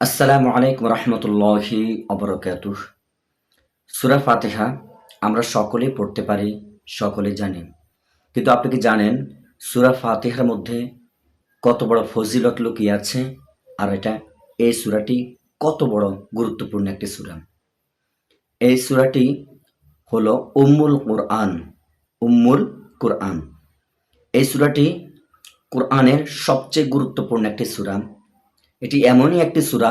আসসালামু আলাইকুম রহমতুল্লাহি অবরকাতুহ সুরা ফাতেহা আমরা সকলেই পড়তে পারি, সকলে জানি। কিন্তু আপনি কি জানেন সুরা ফাতেহার মধ্যে কত বড় ফজিলত লুকিয়ে আছে? আর এটা, এই সুরাটি কত বড় গুরুত্বপূর্ণ একটি সুরা। এই সুরাটি হলো উম্মুল কোরআন উম্মুল কোরআন। এই সুরাটি কোরআনের সবচেয়ে গুরুত্বপূর্ণ একটি সুরা। এটি এমনই একটি সুরা,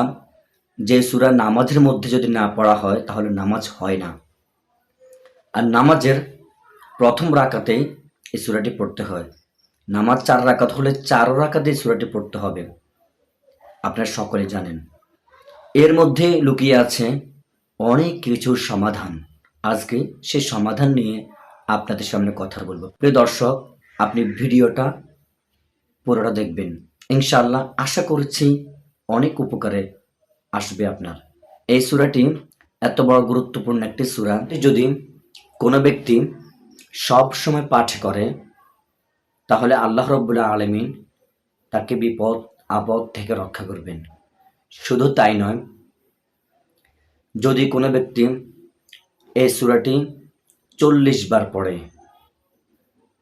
যে সুরা নামাজের মধ্যে যদি না পড়া হয়, তাহলে নামাজ হয় না। আর নামাজের প্রথম রাকাতেই এই সুরাটি পড়তে হয়। নামাজ চার রাকাত হলে চারো রাকাতে এই সুরাটি পড়তে হবে। আপনারা সকলে জানেন। এর মধ্যে লুকিয়ে আছে অনেক কিছুর সমাধান। আজকে সেই সমাধান নিয়ে আপনাদের সামনে কথা বলব। প্রিয় দর্শক, আপনি ভিডিওটা পুরোটা দেখবেন। ইনশাআল্লাহ আশা করছি অনেক উপকারে আসবে আপনার। এই সূরাটি এত বড় গুরুত্বপূর্ণ একটি সূরা যদি কোনো ব্যক্তি সব সময় পাঠ করে, তাহলে আল্লাহ রব্বুল্লাহ আলমিন তাকে বিপদ, আপদ থেকে রক্ষা করবেন। শুধু তাই নয়, যদি কোনো ব্যক্তি এই সূরাটি চল্লিশ বার পড়ে,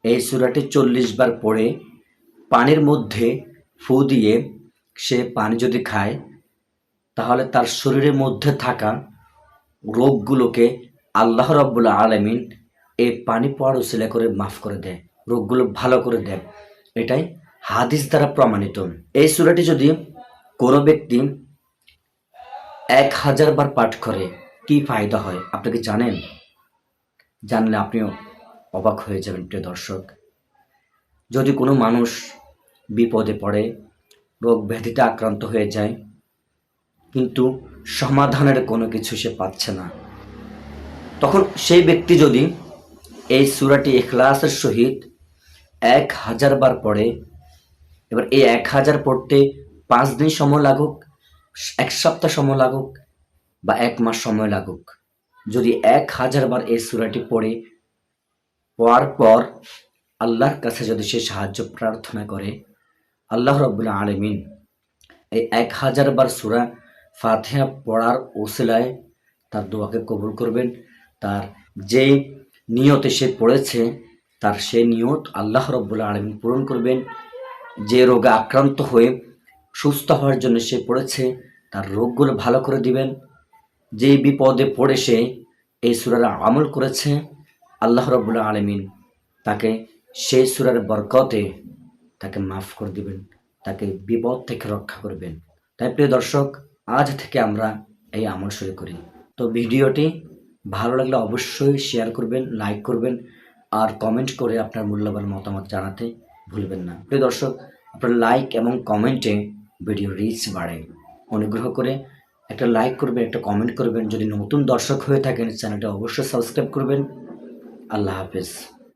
এই সূরাটি চল্লিশ বার পড়ে পানির মধ্যে ফু দিয়ে সে পানি যদি খায়, তাহলে তার শরীরের মধ্যে থাকা রোগগুলোকে আল্লাহ রব্বুল্লা আলমিন এই পানি পড়ার উসিলা করে মাফ করে দেয়, রোগগুলো ভালো করে দেয়। এটাই হাদিস দ্বারা প্রমাণিত। এই সুরাটি যদি কোনো ব্যক্তি এক হাজার বার পাঠ করে, কি ফায়দা হয়? আপনি কি জানেন? জানলে আপনিও অবাক হয়ে যাবেন, প্রিয় দর্শক। যদি কোনো মানুষ বিপদে পড়ে রোগ ব্যাধিতে আক্রান্ত হয়ে যায়, কিন্তু সমাধানের কোনো কিছু সে পাচ্ছে না। তখন সেই ব্যক্তি যদি এই সুরাটি এখলাসের সহিত এক হাজার বার পড়ে, এবার এই এক হাজার পড়তে পাঁচ দিন সময় লাগুক, এক সপ্তাহ সময় লাগুক বা এক মাস সময় লাগুক, যদি এক হাজার বার এই সুরাটি পড়ে, পড়ার পর আল্লাহর কাছে যদি সে সাহায্য প্রার্থনা করে আল্লাহ রব্বুল্লা আলমিন এই এক হাজার বার সুরা ফাতিহা পড়ার ওসিলায় তার দোয়াকে কবুল করবেন। তার যে নিয়তে সে পড়েছে, তার সেই নিয়ত আল্লাহ রব্বুল্লা আলমিন পূরণ করবেন। যে রোগে আক্রান্ত হয়ে সুস্থ হওয়ার জন্য সে পড়েছে, তার রোগগুলো ভালো করে দিবেন। যে বিপদে পড়ে সে এই সুরার আমল করেছে, আল্লাহ রব্বুল্লা আলমিন তাকে সেই সুরার বরকতে তাকে মাফ করে দিবেন, তাকে বিপদ থেকে রক্ষা করবেন। তাই প্রিয় দর্শক, আজ থেকে আমরা এই আমল শুরু করি। তো ভিডিওটি ভালো লাগলে অবশ্যই শেয়ার করবেন লাইক করবেন, আর কমেন্ট করে আপনার মূল্যবান মতামত জানাতে ভুলবেন না। প্রিয় দর্শক, আপনার লাইক এবং কমেন্টে ভিডিও রিচ বাড়ে। অনুগ্রহ করে একটা লাইক করবেন, একটা কমেন্ট করবেন। যদি নতুন দর্শক হয়ে থাকেন চ্যানেলটা অবশ্যই সাবস্ক্রাইব করবেন। আল্লাহ হাফেজ।